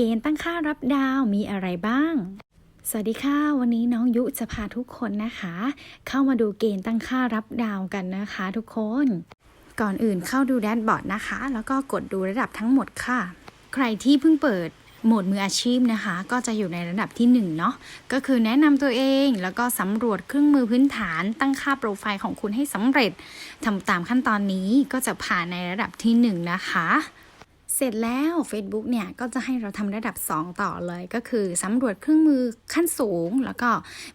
เกณฑ์ตั้งค่ารับดาวมีอะไรบ้าง สวัสดีค่ะ วันนี้น้องยุจะพาทุกคนนะคะ เข้ามาดูเกณฑ์ตั้งค่ารับดาวกันนะคะทุกคน ก่อนอื่นเข้าดูแดชบอร์ดนะคะ แล้วก็กดดูระดับทั้งหมดค่ะ ใครที่เพิ่งเปิดโหมดมืออาชีพนะคะ ก็จะอยู่ในระดับที่ 1 เนาะก็คือแนะนำตัวเองแล้วก็สำรวจเครื่องมือพื้นฐาน ตั้งค่าโปรไฟล์ของคุณให้สำเร็จทำตามขั้นตอนนี้ก็จะผ่านในระดับที่ 1 นะคะ เสร็จแล้ว Facebook เนี่ยก็จะให้เราทำระดับ 2 ต่อเลย ก็คือสำรวจเครื่องมือขั้นสูง แล้วก็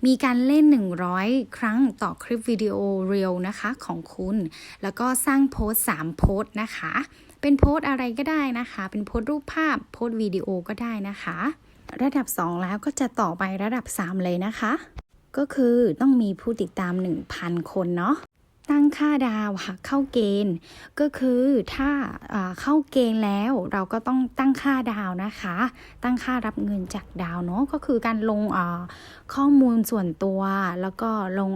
มีการเล่น 100 ครั้งต่อคลิปวิดีโอเรียลนะคะของคุณ แล้วก็สร้างโพสต์3โพสต์นะคะ เป็นโพสต์อะไรก็ได้นะคะ เป็นโพสต์รูปภาพโพสต์วิดีโอก็ได้นะคะ ระดับ 2 แล้วก็จะต่อไประดับ 3 เลยนะคะ ก็คือต้องมีผู้ติดตาม 1,000 คนเนาะ ตั้งค่าดาวค่ะเข้าเกณฑ์ ก็คือถ้าเข้าเกณฑ์แล้วเราก็ต้องตั้งค่าดาวนะคะ ตั้งค่ารับเงินจากดาวเนาะก็คือการลงข้อมูลส่วนตัว แล้วก็ลง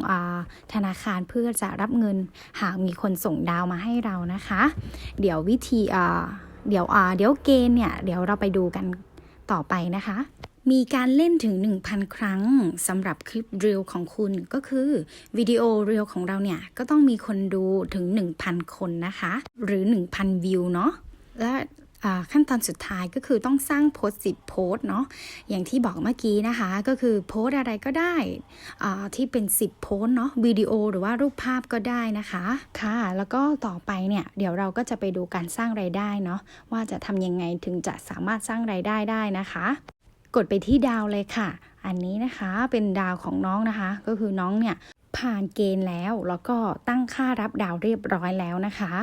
ธนาคารเพื่อจะรับเงินหากมีคนส่งดาวมาให้เรานะคะ เดี๋ยววิธีเดี๋ยวเดี๋ยวเกณฑ์เนี่ยเดี๋ยวเราไปดูกันต่อไปนะคะ มีการเล่นถึง 1,000 ครั้งสำหรับคลิปเรียลของคุณก็คือวิดีโอเรียลของเราเนี่ยก็ต้องมีคนดูถึง 1,000 คนนะคะ หรือ 1,000 วิวเนาะและขั้นตอนสุดท้ายก็คือต้องสร้างโพสต์สิบโพสต์เนาะอย่างที่บอกเมื่อกี้นะคะ ก็คือโพสต์อะไรก็ได้อ่าที่เป็น 10 โพสต์เนาะวิดีโอหรือว่ารูปภาพก็ได้นะคะค่ะ แล้วก็ต่อไปเนี่ยเดี๋ยวเราก็จะไปดูการสร้างไรายได้เนาะว่าจะทำยังไงถึงจะสามารถสร้างไรายได้ได้นะคะ กดไปที่ดาวเลยค่ะ อันนี้นะคะเป็นดาวของน้องนะคะ ก็คือน้องเนี่ยผ่านเกณฑ์แล้วแล้วก็ตั้งค่ารับดาวเรียบร้อยแล้วนะคะ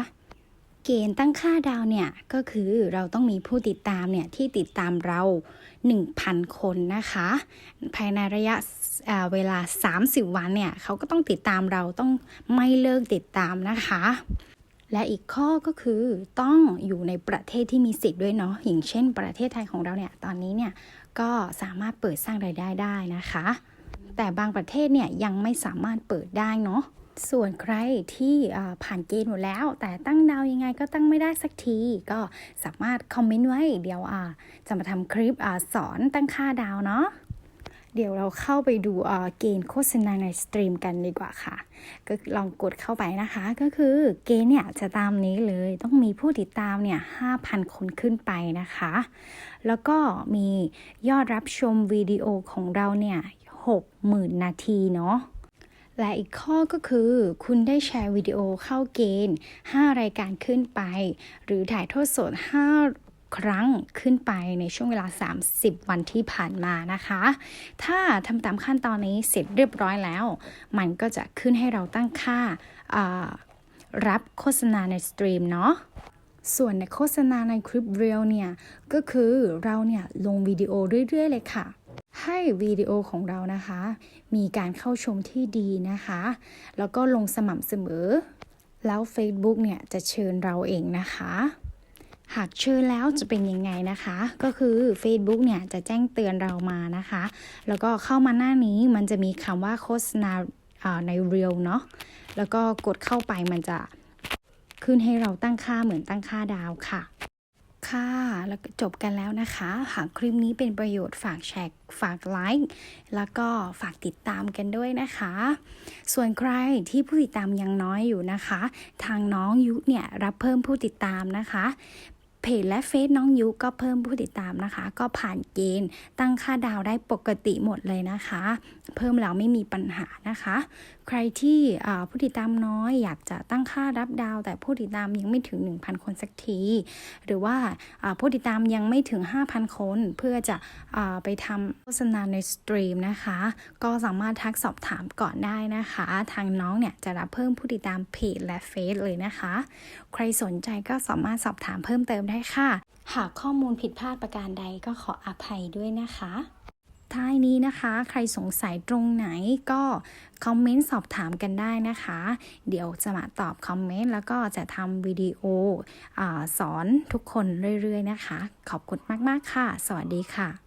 เกณฑ์ตั้งค่าดาวเนี่ยก็คือเราต้องมีผู้ติดตามเนี่ยที่ติดตามเรา 1,000 คนนะคะ ภายในระยะเเวลา 30 วันเนี่ยเขาก็ต้องติดตามเราต้องไม่เลิกติดตามนะคะ และอีกข้อก็คือต้องอยู่ในประเทศที่มีสิทธิ์ด้วยเนาะอย่างเช่น ประเทศไทยของเราเนี่ยตอนนี้เนี่ยก็สามารถเปิดสร้างรายได้ได้นะคะ แต่บางประเทศเนี่ยยังไม่สามารถเปิดได้เนาะส่วนใครที่ผ่านเกณฑ์หมดแล้ว แต่ตั้งดาวยังไงก็ตั้งไม่ได้สักที ก็สามารถคอมเมนต์ไว้ เดี๋ยวจะมาทำคลิปอสอนตั้งค่าดาวเนาะ เดี๋ยวเราเข้าไปดูเกณฑ์โฆษณาในสตรีมกันดีกว่าค่ะ ก็ลองกดเข้าไปนะคะ ก็คือเกณฑ์เนี่ยจะตามนี้เลยต้องมีผู้ติดตามเนี่ย5,000 คนขึ้นไปนะคะ แล้วก็มียอดรับชมวิดีโอของเราเนี่ย60,000 นาทีเนาะและอีกข้อก็คือ คุณได้แชร์วิดีโอเข้าเกณฑ์ 5 รายการขึ้นไป หรือถ่ายทอดสด 5 ครั้งขึ้นไปในช่วงเวลา 30 วันที่ผ่านมานะคะ ถ้าทำตามขั้นตอนนี้เสร็จเรียบร้อยแล้ว มันก็จะขึ้นให้เราตั้งค่าารับโฆษณาในสตรีมเนาะส่วนในโฆษณาในคลิปเรียลเนี่ย ก็คือเราเนี่ยลงวิดีโอเรื่อย ๆ เลยค่ะ ให้วิดีโอของเรานะคะ มีการเข้าชมที่ดีนะคะ แล้วก็ลงสม่ำเสมอ แล้ว Facebook เนี่ยจะเชิญเราเองนะคะ หากเชิญแล้วจะเป็นยังไงนะคะ ก็คือ Facebook เนี่ยจะแจ้งเตือนเรามานะคะ แล้วก็เข้ามาหน้านี้มันจะมีคำว่าโฆษณาในเรียลเนาะแล้วก็กดเข้าไปมันจะขึ้นให้เราตั้งค่าเหมือนตั้งค่าดาวค่ะ ค่ะ แล้วจบกันแล้วนะคะ หากคลิปนี้เป็นประโยชน์ฝากแชร์ฝากไลค์แล้วก็ฝากติดตามกันด้วยนะคะ ส่วนใครที่ผู้ติดตามยังน้อยอยู่นะคะ ทางน้องยุเนี่ยรับเพิ่มผู้ติดตามนะคะ เพจและเฟซน้องยุก็เพิ่มผู้ติดตามนะคะ ก็ผ่านเกณฑ์ตั้งค่าดาวได้ปกติหมดเลยนะคะ เพิ่มแล้วไม่มีปัญหานะคะ ใครที่ผู้ติดตามน้อยอยากจะตั้งค่ารับดาว แต่ผู้ติดตามยังไม่ถึง 1,000 คนสักที หรือว่าผู้ติดตามยังไม่ถึง 5,000 คน เพื่อจะอไปทำโฆษณาในสตรีมนะคะ ก็สามารถทักสอบถามก่อนได้นะคะ ทางน้องเนี่ยจะรับเพิ่มผู้ติดตามเพจและเฟซเลยนะคะ ใครสนใจก็สามารถสอบถามเพิ่มเติมได้ค่ะ หากข้อมูลผิดพลาดประการใดก็ขออภัยด้วยนะคะท้ายนี้นะคะ ใครสงสัยตรงไหนก็คอมเมนต์สอบถามกันได้นะคะ เดี๋ยวจะมาตอบคอมเมนต์แล้วก็จะทำวิดีโออสอนทุกคนเรื่อยๆนะคะ ขอบคุณมากๆค่ะ สวัสดีค่ะ